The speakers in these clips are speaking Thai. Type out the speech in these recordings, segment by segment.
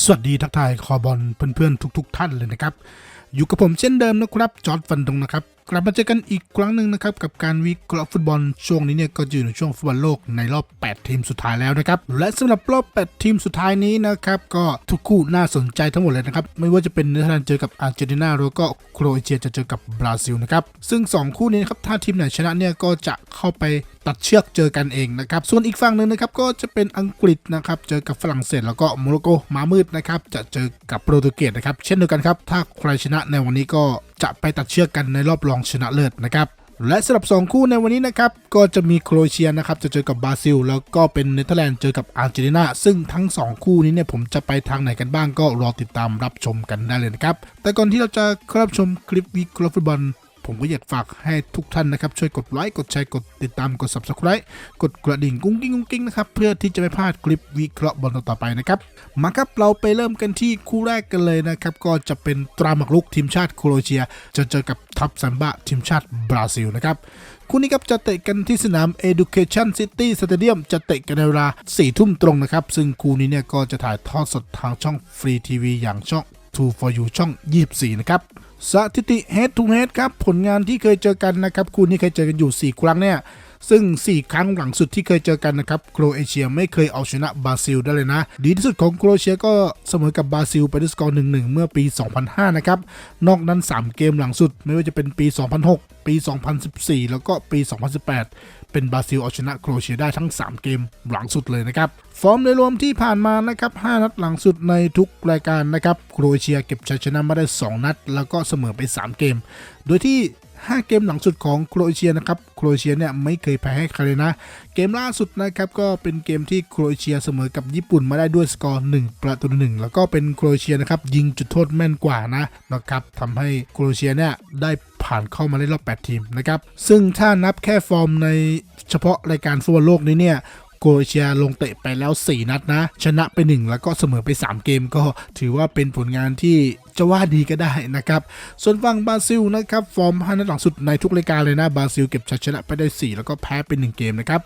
สวัสดีทักทายคอบอลเพื่อนๆทุก ๆ ท่านเลยนะครับ อยู่กับผมเช่นเดิมนะครับจอร์ดฟันดงนะครับ กลับมาเจอกันอีกครั้งหนึ่งนะครับ กับการวิเคราะห์ฟุตบอลช่วงนี้เนี่ยก็อยู่ในช่วงฟุตบอลโลกในรอบ 8 ทีมสุดท้ายแล้วนะครับ และสำหรับรอบ 8 ทีมสุดท้ายนี้นะครับ ก็ทุกคู่น่าสนใจทั้งหมดเลยนะครับ ไม่ว่าจะเป็นเนเธอร์แลนด์เจอกับอาร์เจนตินาแล้วก็โครเอเชียจะเจอกับบราซิลนะครับซึ่ง 2 คู่นี้นะครับถ้าทีมไหนชนะเนี่ยก็จะเข้าไป ตัดเชือกเจอกันเองนะครับส่วนอีกฝั่งหนึ่งนะครับก็จะเป็นอังกฤษนะครับเจอกับฝรั่งเศสแล้วก็โมร็อกโกมามืดนะครับจะเจอกับโปรตุเกสนะครับเช่นเดียวกันครับถ้าใครชนะในวันนี้ก็จะไปตัดเชือกกันในรอบรองชนะเลิศนะครับและสำหรับ 2 คู่ในวันนี้นะครับ ก็จะมีโครเอเชียนะครับ จะเจอกับบราซิล แล้วก็เป็นเนเธอร์แลนด์เจอกับอาร์เจนตินา ซึ่งทั้ง 2 คู่นี้เนี่ยผมจะไปทางไหนกันบ้างก็รอติดตามรับชมกันได้เลยนะครับ แต่ก่อนที่เราจะเข้ารับชมคลิปวิเคราะห์ฟุตบอล ผมก็อยากฝากให้ทุกท่านนะครับ ช่วยกดไลค์ กดแชร์ กดติดตาม กด subscribe กดกระดิ่งกุ้งกิ้งกุ้งกิ้งนะครับ เพื่อที่จะไม่พลาดคลิปวิเคราะห์บอลต่อไปนะครับ มาครับ เราไปเริ่มกันที่คู่แรกกันเลยนะครับ ก็จะเป็นตราหมักลุกทีมชาติโครเอเชีย จะเจอกับทัพซัมบะทีมชาติบราซิลนะครับคู่นี้ครับจะเตะกันที่สนาม Education City Stadium จะเตะกันในเวลา4ทุ่มตรงนะครับ ซึ่งคู่นี้เนี่ยก็จะถ่ายทอดสดทางช่องฟรีทีวีอย่างช่อง True for You ช่อง 24 นะครับ สถิติ Head to Head ครับ ผลงานที่เคยเจอกันนะครับ คู่นี้เคยเจอกันอยู่ 4 ครั้งเนี่ย ซึ่ง 4 ครั้งหลังสุดที่เคยเจอกันนะครับ โครเอเชียไม่เคยเอาชนะบราซิลได้เลยนะ ดีที่สุดของโครเอเชียก็เสมอกับบราซิลไปด้วยสกอร์ 1-1 เมื่อปี 2005 นะครับ นอกนั้น 3 เกมหลังสุดไม่ว่าจะเป็นปี 2006 ปี 2014 แล้วก็ปี 2018 เป็นบราซิลเอาชนะโครเอเชียได้ทั้ง 3 เกมหลังสุดเลยนะครับ ฟอร์มโดยรวมที่ผ่านมานะครับ 5 นัดหลังสุดในทุกรายการนะครับ โครเอเชียเก็บชัยชนะมาได้ 2 นัด แล้วก็เสมอไป 3 เกม โดยที่ 5 เกมหลังสุดของโครเอเชียนะครับ โครเอเชียเนี่ยไม่เคยแพ้ให้ใครเลยนะ เกมล่าสุดนะครับก็เป็นเกมที่โครเอเชียเสมอกับญี่ปุ่นมาได้ด้วยสกอร์ 1 ประตูหนึ่งแล้วก็เป็นโครเอเชียนะครับยิงจุดโทษแม่นกว่านะนะครับทำให้โครเอเชียเนี่ยได้ ผ่านเข้ามาเล่นรอบ 8 ทีมนะครับ ซึ่งถ้านับแค่ฟอร์มในเฉพาะรายการฟุตบอลโลกนี้เนี่ย โครเอเชียลงเตะไปแล้ว 4 นัดนะ ชนะไป 1 แล้วก็เสมอไป 3 เกมก็ถือว่าเป็นผลงานที่จะว่าดีก็ได้นะครับ ส่วนฝั่งบราซิลนะครับ ฟอร์ม5นัดหลังสุดในทุกรายการเลยนะ บราซิลเก็บชัยชนะไปได้ 4 แล้วก็แพ้ไป1เกมนะครับ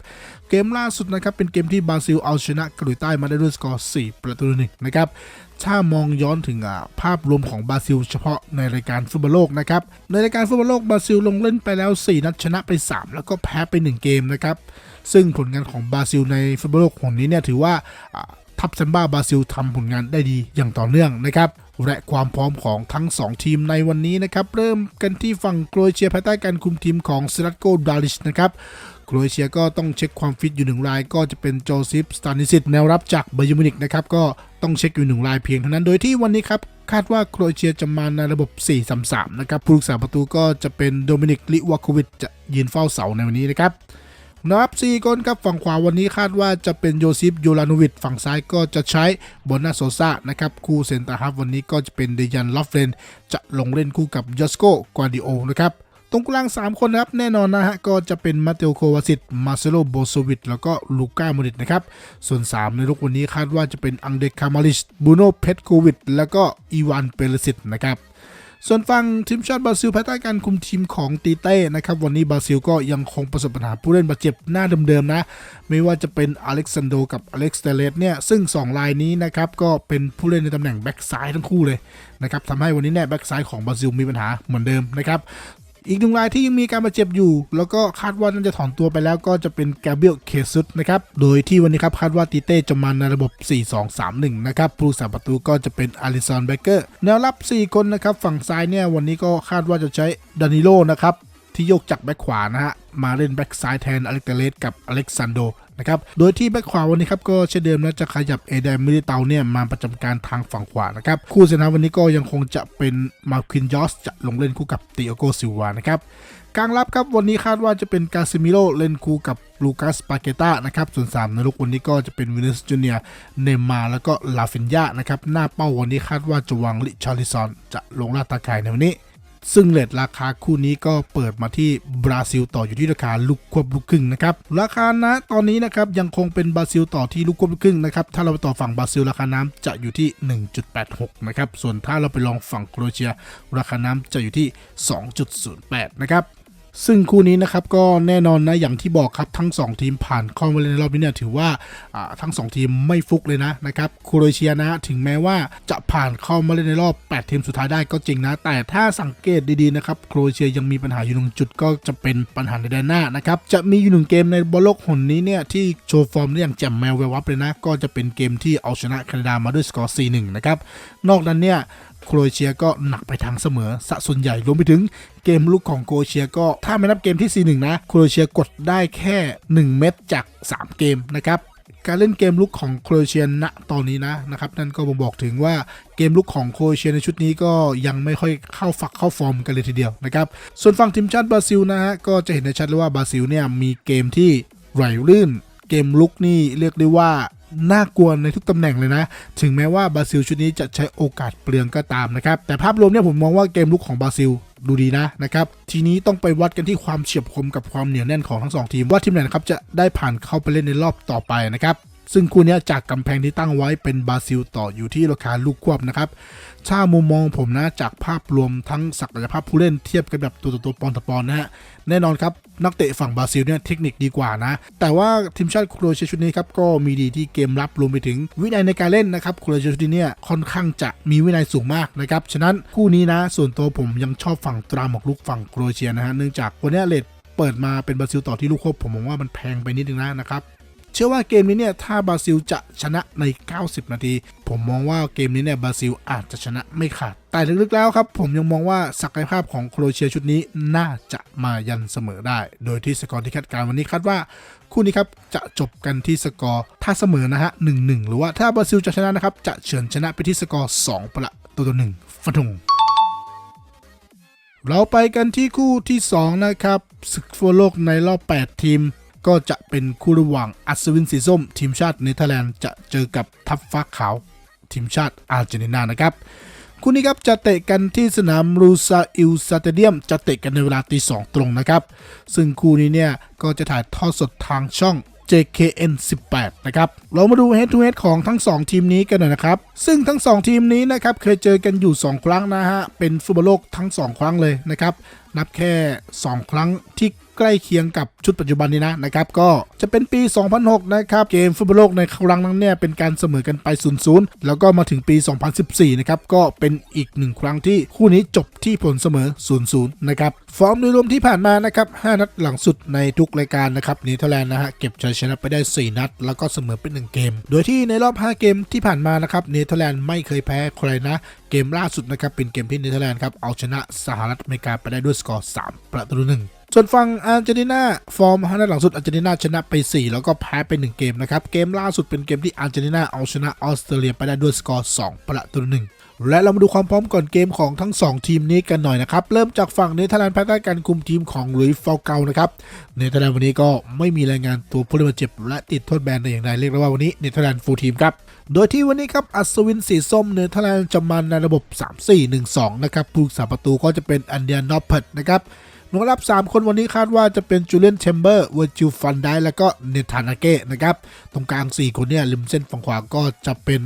เกมล่าสุดนะครับ เป็นเกมที่บราซิลเอาชนะเกาหลีใต้มาได้ด้วยสกอร์ 4 ประตูหนึ่งนะครับถ้ามองย้อนถึงภาพรวมของบราซิลเฉพาะในรายการฟุตบอลโลกนะครับ ในรายการฟุตบอลโลกบราซิลลงเล่นไปแล้ว 4 นัดชนะไป 3 แล้วก็แพ้ไป 1 เกมนะครับ ซึ่งผลงานของบราซิลในฟุตบอลโลกของนี้เนี่ยถือว่าทัพซัมบ้าบราซิลทำผลงานได้ดีอย่างต่อเนื่องนะครับและความพร้อมของทั้ง 2 ทีมในวันนี้นะครับ เริ่มกันที่ฝั่งโครเอเชียภายใต้การคุมทีมของสลัตโกดาลิชนะครับโครเอเชียก็ต้องเช็คความฟิตอยู่หนึ่งราย ก็จะเป็นโจซิฟสตานิสิตแนวรับจากบายอร์มินิกนะครับก็ต้องเช็คอยู่หนึ่งรายเพียงเท่านั้นโดยที่วันนี้ครับคาดว่าโครเอเชียจะมาในระบบ 4-3-3 นะครับผู้รักษาประตูก็จะเป็นโดมินิกลิวาโควิชจะยืนเฝ้าเสาในวันนี้นะครับ นับ4คนครับฝั่งขวาวันนี้คาดว่าจะเป็นโยซิฟยูลาโนวิชฝั่งซ้ายก็จะใช้บอนาโซซานะครับคู่เซนเตอร์ฮาฟวันนี้ก็จะเป็นเดยันลอฟเลนจะลงเล่นคู่กับยอสโกกวาดิโอนะครับตรงกลาง 3 คนนะครับแน่นอนนะฮะก็จะเป็นมาเตโอโควาซิตมาเซโลโบโซวิตแล้วก็ลูก้าโมดิตนะครับส่วน 3 ในลูกวันนี้คาดว่าจะเป็นอังเดคามาลิชบูโนเพตโควิดแล้วก็อีวานเปเรซิตนะครับ ส่วนฝั่งทีมชาติบราซิลภายใต้การคุมทีมของตีเต้นะครับวันนี้บราซิลก็ยังคงประสบปัญหาผู้เล่นบาดเจ็บหน้าเดิมๆนะ ไม่ว่าจะเป็นอเล็กซานโดกับอเล็กซ์เตเลสเนี่ยซึ่ง 2 รายนี้นะครับก็เป็นผู้เล่นในตำแหน่งแบ็กซ้ายทั้งคู่เลยนะครับทำให้วันนี้เนี่ยแบ็กซ้ายของบราซิลมีปัญหาเหมือนเดิมนะครับ อีกหนึ่งรายที่ยังมีการบาดเจ็บอยู่ แล้วก็คาดว่าน่าจะถอนตัวไปแล้วก็จะเป็นแกเบรียลเคซุสนะครับ โดยที่วันนี้ครับคาดว่าตีเต้จะมาในระบบ 4-2-3-1 นะครับผู้รักษาประตูก็จะเป็นอาริซอนเบเกอร์แนวรับ 4 คนนะครับ ฝั่งซ้ายเนี่ยวันนี้ก็คาดว่าจะใช้ดานิโลนะครับที่โยกจากแบ็คขวานะฮะ มาเล่นแบ็คซ้ายแทนอเล็กเตเลสกับอเล็กซานโดนะครับ โดยที่แบ็คขวาวันนี้ครับก็เช่นเดิมนะจะขยับเอเดนมิลิเตาเนี่ยมาประจำการทางฝั่งขวานะครับ คู่เซนาวันนี้ก็ยังคงจะเป็นมาร์คินยอสจะลงเล่นคู่กับติโอโกซิลวานะครับกลางรับครับวันนี้คาดว่าจะเป็นกาซิมิโลเล่นคู่กับลูคัสปาเกต้านะครับส่วน3ในลูกวันนี้ก็จะเป็นวินิสจูเนียเนมาร์แล้วก็ลาฟินยานะครับหน้าเป้าวันนี้คาดว่าจะวางลิชาริซอนจะลงลาดตาข่ายในวันนี้ ซึ่งเลทราคาคู่นี้ก็เปิดมาที่บราซิลต่ออยู่ที่ราคาลูกควบลูกครึ่งนะครับราคานะตอนนี้นะครับยังคงเป็นบราซิลต่อที่ลูกควบลูกครึ่งนะครับถ้าเราไปต่อฝั่งบราซิลราคาน้ำจะอยู่ที่ 1.86 นะครับส่วนถ้าเราไปลองฝั่งโครเอเชีย ราคาน้ำจะอยู่ที่ 2.08 นะครับ ซึ่งคู่นี้นะครับก็แน่นอนนะอย่างที่บอกครับทั้ง 2 ทีมผ่านเข้ามาเล่นในรอบนี้เนี่ยถือว่าทั้ง 2 ทีมไม่ฟุกเลยนะนะครับโครเอเชียนะฮะถึงแม้ว่าจะผ่านเข้ามาเล่นในรอบ 8 ทีมสุดท้ายได้ก็จริงนะ แต่ถ้าสังเกตดีๆนะครับโครเอเชียยังมีปัญหาอยู่หนึ่งจุดก็จะเป็นปัญหาในแดนหน้านะครับจะมีอยู่หนึ่งเกมในบอลโลกหนนี้เนี่ยที่โชว์ฟอร์มได้อย่างแจ่มแมวแวววับเลยนะก็จะเป็นเกมที่เอาชนะแคนาดามาด้วยสกอร์ 4-1 นะครับนอกนั้นเนี่ย โครเอเชียก็หนักไปทางเสมอสะส่วนใหญ่รวมไปถึงเกมลุกของโครเอเชียก็ถ้าไม่นับเกมที่ 4-1 นะ โครเอเชียกดได้แค่ 1 เม็ดจาก 3 เกมนะครับการเล่นเกมลุกของโครเอเชียณตอนนี้นะนะครับนั่นก็บ่งบอกถึงว่าเกมลุกของโครเอเชียในชุดนี้ก็ยังไม่ค่อยเข้าฝักเข้าฟอร์มกันเลยทีเดียวนะครับส่วนฝั่งทีมชาติบราซิลนะฮะก็จะเห็นได้ชัดเลยว่าบราซิลเนี่ยมีเกมที่ไหลลื่น เกมลุกนี่เรียกได้ว่า น่ากลัวในทุกตำแหน่งเลยนะ ถึงแม้ว่าบราซิลชุดนี้จะใช้โอกาสเปลืองก็ตามนะครับ แต่ภาพรวมเนี่ยผมมองว่าเกมลุกของบราซิลดูดีนะนะครับ ทีนี้ต้องไปวัดกันที่ความเฉียบคมกับความเหนียวแน่นของทั้งสองทีม ว่าทีมไหนนะครับจะได้ผ่านเข้าไปเล่นในรอบต่อไปนะครับ ซึ่งคู่เนี้ยจากกำแพงที่ตั้งไว้เป็นบราซิลต่ออยู่ที่ราคาลูกควบนะครับถ้ามุมมองผมนะจากภาพรวมทั้งศักยภาพผู้เล่นเทียบกันแบบตัวต่อตัวปอนต่อปอนนะฮะแน่นอนครับ นักเตะฝั่งบราซิลเนี่ยเทคนิคดีกว่านะ แต่ว่าทีมชาติโครเอเชียชุดนี้ครับก็มีดีที่เกมรับรวมไปถึงวินัยในการเล่นนะครับโครเอเชียชุดนี้เนี่ยค่อนข้างจะมีวินัยสูงมากนะครับฉะนั้นคู่นี้นะส่วนตัวผมยังชอบฝั่งตราหมอกลุกฝั่งโครเอเชียนะฮะเนื่องจากวันนี้เลทเปิดมาเป็นบราซิลต่อที่ลูกควบผมมองว่ามันแพงไปนิดนึงนะนะครับ เชื่อว่าเกมนี้เนี่ยถ้าบราซิลจะชนะใน 90 นาที ผมมองว่าเกมนี้เนี่ยบราซิลอาจจะชนะไม่ขาด แต่ลึกๆแล้วครับ ผมยังมองว่าศักยภาพของโครเอเชียชุดนี้น่าจะมายันเสมอได้ โดยที่สกอร์ที่คาดการณ์วันนี้คาดว่าคู่นี้ครับจะจบกันที่สกอร์ถ้าเสมอนะฮะ1-1หรือว่าถ้าบราซิลจะชนะนะครับจะเฉือนชนะไปที่สกอร์2ประตูต่อ1ฟันธงเราไปกันที่คู่ที่ 2 นะครับศึกฟุตบอลโลกในรอบ 8 ทีม ก็จะเป็นคู่ระหว่างอัศวินสีส้ม ทีมชาติเนเธอร์แลนด์จะเจอกับทัพฟ้าขาว ทีมชาติอาร์เจนตินานะครับคู่นี้ครับจะเตะกันที่สนามรูซาอิลสเตเดียม จะเตะกันในเวลาตีสองตรงนะครับ ซึ่งคู่นี้เนี่ยก็จะถ่ายทอดสดทางช่อง JKN 18 นะครับ เรามาดู head to head ของทั้ง 2 ทีมนี้กันหน่อยนะครับ ซึ่งทั้ง 2 ทีมนี้นะครับ เคยเจอกันอยู่ 2 ครั้งนะฮะ เป็นฟุตบอลโลกทั้ง 2 ครั้งเลยนะครับ นับแค่ 2 ครั้งที่ ใกล้เคียงกับชุดปัจจุบันนี้นะนะครับก็จะเป็นปี 2006 นะครับเกมฟุตบอลโลกในครั้งนั้นเนี่ยเป็นการเสมอกันไป 0-0 แล้วก็มาถึงปี 2014 นะครับก็เป็นอีกหนึ่งครั้งที่คู่นี้จบที่ผลเสมอ 0-0 นะครับฟอร์มโดยรวมที่ผ่านมานะครับ5นัดหลังสุดในทุกรายการนะครับเนเธอร์แลนด์นะฮะเก็บชัยชนะไปได้ 4 นัด แล้วก็เสมอเป็น1เกม โดยที่ในรอบ 5 เกมที่ผ่านมานะครับเนเธอร์แลนด์ไม่เคยแพ้ใครนะเกมล่าสุดนะครับเป็นเกมที่เนเธอร์แลนด์ครับเอาชนะสหรัฐอเมริกาไปได้ด้วยสกอร์ 3 ประตูหนึ่งส่วนฝั่งอาร์เจนตินาฟอร์มนัดหลังสุดอาร์เจนตินาชนะไป 4 แล้วก็แพ้ไป 1 เกมนะครับ เกมล่าสุดเป็นเกมที่อาร์เจนตินาเอาชนะออสเตรเลียไปได้ด้วยสกอร์2ประตูหนึ่งและเรามาดูความพร้อมก่อนเกมของทั้ง 2 ทีมนี้กันหน่อยนะครับ เริ่มจากฝั่งเนเธอร์แลนด์ภายใต้การคุมทีมของลุยฟอลเกานะครับเนเธอร์แลนด์วันนี้ก็ไม่มีรายงานตัวผู้เล่นบาดเจ็บ และติดโทษแบนแต่อย่างใดเรียกได้ว่าวันนี้เนเธอร์แลนด์ฟูลทีมครับโดยที่วันนี้ครับอัศวินสีส้มเนเธอร์แลนด์จะมาในระบบ 3-4-1-2 นะครับผู้รักษาประตูก็จะเป็นอันเดียนอปเพิร์ตนะครับ หน่วยรับ 3 คนวันนี้คาดว่าจะเป็นจูเลียนเชมเบอร์เวอร์จิลฟันไดแล้วก็เนธานาเก้นะครับ ตรงกลาง 4 คนเนี่ยริมเส้นฝั่งขวาก็จะเป็น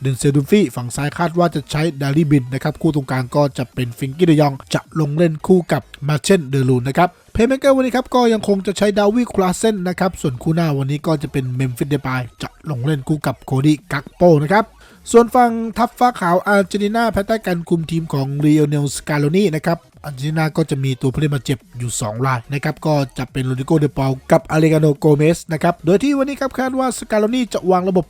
เดนเซลดูฟี่ฝั่งซ้ายคาดว่าจะใช้ดาริบินนะครับ คู่ตรงกลางก็จะเป็นฟิงกี้เดยอง จะลงเล่นคู่กับมาเชนเดลูนนะครับเพย์เมเกอร์วันนี้ครับก็ยังคงจะใช้ดาวิคลาเซนนะครับ ส่วนคู่หน้าวันนี้ก็จะเป็นเมมฟิสเดปายจะลงเล่นคู่กับโคดี้กักโปนะครับส่วนฝั่งทัพฟ้าขาวอาร์เจนตินาภายใต้การคุมทีมของเรียเนลสกาโลนีนะครับอาร์เจนตินาก็จะมีตัวผู้เล่นบาเจ็บอยู่ 2 รายนะครับ ก็จะเป็นโรดิโกเดปาลกับอาเลกาโนโกเมสนะครับ โดยที่วันนี้ครับคาดว่าสกาโลนีจะวางระบบ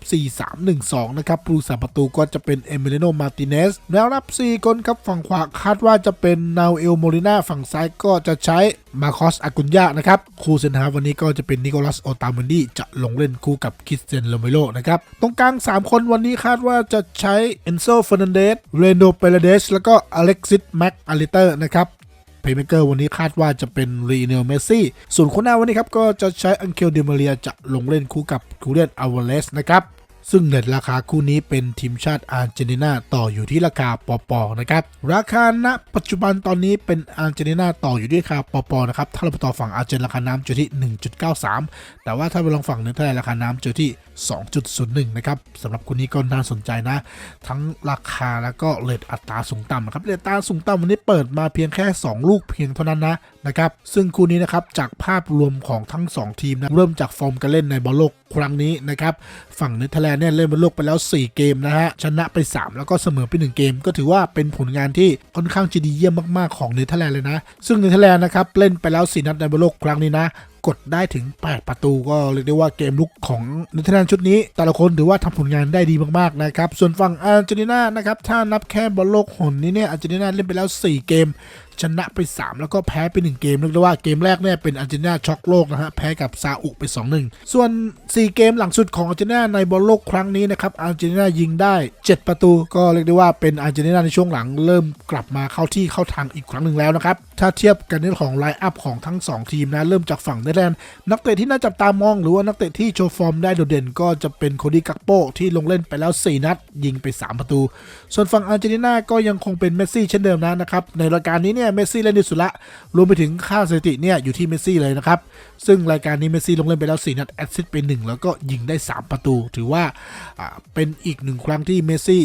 4-3-1-2 นะครับผู้รักษาประตูก็จะเป็นเอเมเลโนมาติเนสแนวรับ 4 คนครับฝั่งขวาคาดว่าจะเป็นนาเอลโมลิน่าฝั่งซ้ายก็จะใช้มาคอสอากุนยานะครับคู่เซนฮาวันนี้ก็จะเป็นนิโคลัสโอตาเมนดีจะลงเล่นคู่กับคริสเตียนโรเมโรนะครับตรงกลาง 3 คนวันนี้คาดว่าจะใช้เอนโซเฟอร์นันเดสเรโนเปเรเดสแล้วก็อเล็กซิสแม็กอาริเตอร์นะครับ เพย์เมเกอร์วันนี้คาดว่าจะเป็นรีเนลเมสซี่ ส่วนคนหน้าวันนี้ครับก็จะใช้อังเคลเดมาเรียจะลงเล่นคู่กับคูเรนอาวเลสนะครับ ซึ่งเน็ตราคาคู่นี้เป็นทีมชาติอาร์เจนตินาต่ออยู่ที่ราคาปอปอนะครับ ราคาณปัจจุบันตอนนี้เป็นอาร์เจนตินาต่ออยู่ที่ราคาปอปอนะครับ ถ้าเราไปต่อฝั่งอาร์เจนราคาน้ำอยู่ที่ 1.93 แต่ว่าถ้าไปลองฝั่งเนเธอร์แลนด์ราคาน้ำอยู่ที่ 2.01 นะครับสำหรับคู่นี้ก็น่าสนใจนะ ทั้งราคาแล้วก็เลทอัตราสูงต่ำนะครับเลทอัตราสูงต่ำวันนี้เปิดมาเพียงแค่ 2 ลูกเพียงเท่านั้นนะนะครับซึ่งคู่นี้นะครับจากภาพรวมของทั้ง 2 ทีมนะเริ่มจากฟอร์มการเล่นในบอลโลกครั้งนี้นะครับฝั่งเนเธอร์แลนด์เนี่ยเล่นบอลโลกไปแล้ว 4 เกมนะฮะ ชนะไป 3 แล้วก็เสมอไป 1 เกม ก็ถือว่าเป็นผลงานที่ค่อนข้างจะดีเยี่ยมมากๆของเนเธอร์แลนด์เลยนะ ซึ่งเนเธอร์แลนด์นะครับเล่นไปแล้ว 4 นัดในบอลโลกครั้งนี้นะกดได้ถึง 8 ประตูก็เรียกได้ว่าเกมลุกของเนเธอร์แลนด์ชุดนี้ แต่ละคนถือว่าทำผลงานได้ดีมากๆนะครับ ส่วนฝั่งอาร์เจนตินานะครับ ถ้านับแค่บอลโลกหนนี้เนี่ยอาร์เจนตินาเล่นไปแล้ว 4 เกม ชนะไป 3 แล้วก็แพ้ไป 1 เกมเรียกได้ว่าเกมแรกเนี่ยเป็นอาร์เจนตินาช็อกโลกนะฮะแพ้กับซาอุไป 2-1 ส่วน 4 เกมหลังสุดของอาร์เจนตินาในบอลโลกครั้งนี้นะครับอาร์เจนตินายิงได้ 7 ประตู ก็เรียกได้ว่าเป็นอาร์เจนตินาในช่วงหลังเริ่มกลับมาเข้าที่เข้าทางอีกครั้งหนึ่งแล้วนะครับถ้าเทียบกันในเรื่องของไลน์อัพของทั้ง 2 ทีมนะเริ่มจากฝั่งเนเธอร์แลนด์นักเตะที่น่าจับตามองหรือว่านักเตะที่โชว์ฟอร์มได้โดดเด่นก็จะเป็นโคดี้กักโปที่ลงเล่นไปแล้ว 4 นัด ยิงไป 3 ประตู ส่วนฝั่งอาร์เจนตินาก็ยังคงเป็นเมสซี่เช่นเดิมนะนะครับในรายการนี้เนี่ยเมสซี่เล่นดีสุดละ รวมไปถึงค่าสถิติเนี่ยอยู่ที่เมสซี่เลยนะครับ ซึ่งรายการนี้เมสซี่ลงเล่นไปแล้ว 4 นัดแอสซิสต์ไป1แล้วก็ยิงได้ 3 ประตู ถือว่าอ่าเป็นอีกหนึ่งครั้งที่เมสซี่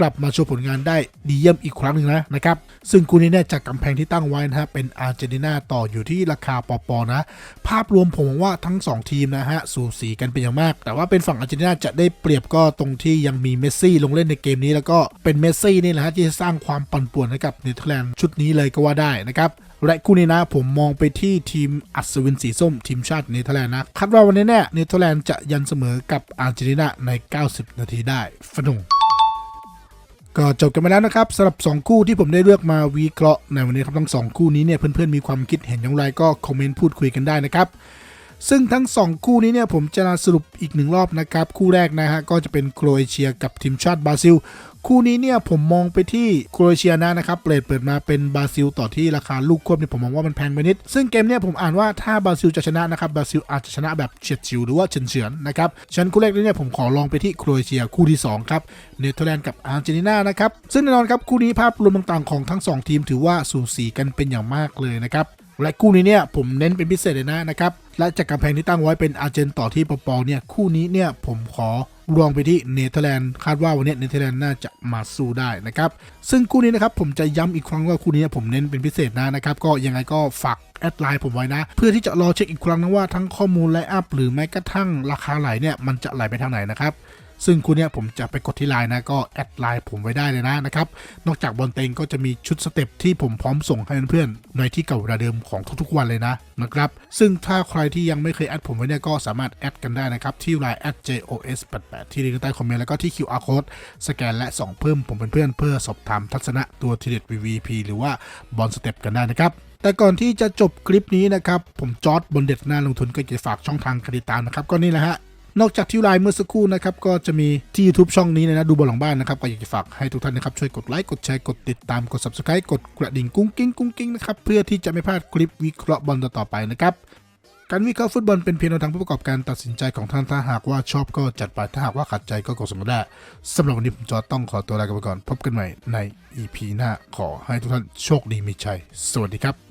กลับมาโชว์ผลงานได้ดีเยี่ยมอีกครั้งหนึ่งนะนะครับ ซึ่งคู่นี้เนี่ยจากกำแพงที่ตั้งไว้นะฮะเป็นอาร์เจนตินาต่ออยู่ที่ราคาปอปอนะ ภาพรวมผมมองว่าทั้ง 2 ทีมนะฮะสูสีกันเป็นอย่างมาก แต่ว่าเป็นฝั่งอาร์เจนตินาจะได้เปรียบก็ตรงที่ยังมีเมสซี่ลงเล่นในเกมนี้แล้วก็เป็นเมสซี่นี่แหละฮะที่จะสร้างความปั่นป่วนให้กับเนเธอร์แลนด์ชุดนี้เลยก็ว่าได้นะครับและคู่นี้นะผมมองไปที่ทีมอัศวินสีส้ม ทีมชาติเนเธอร์แลนด์นะคาดว่าวันนี้เนี่ยเนเธอร์แลนด์จะยันเสมอกับอาร์เจนตินาใน 90 นาทีได้ฟนุง ก็จบกันไปแล้วนะครับสำหรับ 2 คู่ที่ผมได้เลือกมาวิเคราะห์ในวันนี้ครับทั้ง2คู่นี้เนี่ยเพื่อนๆมีความคิดเห็นอย่างไรก็คอมเมนต์พูดคุยกันได้นะครับซึ่งทั้ง 2 คู่นี้เนี่ยผมจะสรุปอีกหนึ่งรอบนะครับ คู่แรกนะฮะก็จะเป็นโครเอเชียกับทีมชาติบราซิล คู่นี้เนี่ยผมมองไปที่โครเอเชียนะนะครับเปิดเปิดมาเป็นบราซิลต่อที่ราคาลูกควบเนี่ยผมมองว่ามันแพงไปนิด ซึ่งเกมเนี่ยผมอ่านว่าถ้าบราซิลจะชนะนะครับบราซิลอาจจะชนะแบบเฉียดฉิวหรือว่าเฉือนเฉือนนะครับฉันคู่แรกนี้เนี่ยผมขอลองไปที่โครเอเชียคู่ที่สองครับเนเธอร์แลนด์กับอาร์เจนตินานะครับซึ่งแน่นอนครับคู่นี้ภาพรวมต่างๆของทั้งสองทีมถือว่าสูสีกันเป็นอย่างมากเลยนะครับ และคู่นี้เนี่ยผมเน้นเป็นพิเศษเลยนะนะครับและจากกำแพงที่ตั้งไว้เป็นอาร์เจนต่อที่ปอปเนี่ยคู่นี้เนี่ยผมขอรวงไปที่เนเธอร์แลนด์คาดว่าวันนี้เนเธอร์แลนด์น่าจะมาสู้ได้นะครับซึ่งคู่นี้นะครับผมจะย้ำอีกครั้งว่าคู่นี้ผมเน้นเป็นพิเศษนะนะครับก็ยังไงก็ฝากแอดไลน์ผมไว้นะ เพื่อที่จะรอเช็คอีกครั้งนะว่าทั้งข้อมูลไลน์อัพหรือแม้กระทั่งราคาไหลเนี่ยมันจะไหลไปทางไหนนะครับ ซึ่งคู่เนี้ยผมจะไปกดที่ไลน์นะก็แอดไลน์ผมไว้ได้เลยนะนะครับ นอกจากบอลเต็งก็จะมีชุดสเต็ปที่ผมพร้อมส่งให้เพื่อนๆในที่เก่าเวลาเดิมของทุกๆวันเลยนะนะครับ ซึ่งถ้าใครที่ยังไม่เคยแอดผมไว้เนี่ยก็สามารถแอดกันได้นะครับ ที่ไลน์ @jos88 ที่ลิงก์ใต้คอมเมนต์แล้วก็ที่ QR code สแกนและส่งเพิ่มผมเป็นเพื่อนเพื่อสอบถามทัศนะตัวทีเด็ด VVP หรือว่าบอลสเต็ปกันได้นะครับแต่ก่อนที่จะจบคลิปนี้นะครับ ผมจอร์ดบนเด็ดหน้าลงทุนก็จะฝากช่องทางการติดตามนะครับ ก็นี่แหละฮะ นอกจากที่ไลน์เมื่อสักครู่นะครับก็จะมีที่ YouTube ช่องนี้เลยนะดูบอลหลังบ้านนะครับก็อยากจะฝากให้ทุกท่านนะครับช่วยกดไลค์กดแชร์กดติดตามกด Subscribe กดกระดิ่งกุ้งกิ้งกุ้งกิ้งนะครับเพื่อที่จะไม่พลาดคลิปวิเคราะห์บอลต่อไปนะครับการวิเคราะห์ฟุตบอลเป็นเพียงแนวทางผู้ประกอบการตัดสินใจของท่านถ้าหากว่าชอบก็จัดไปถ้าหากว่าขัดใจก็กดสมัครได้สำหรับวันนี้ผมจอต้องขอตัวลาไปก่อน พบกันใหม่ใน EP หน้าขอให้ทุกท่านโชคดีมีชัย สวัสดีครับ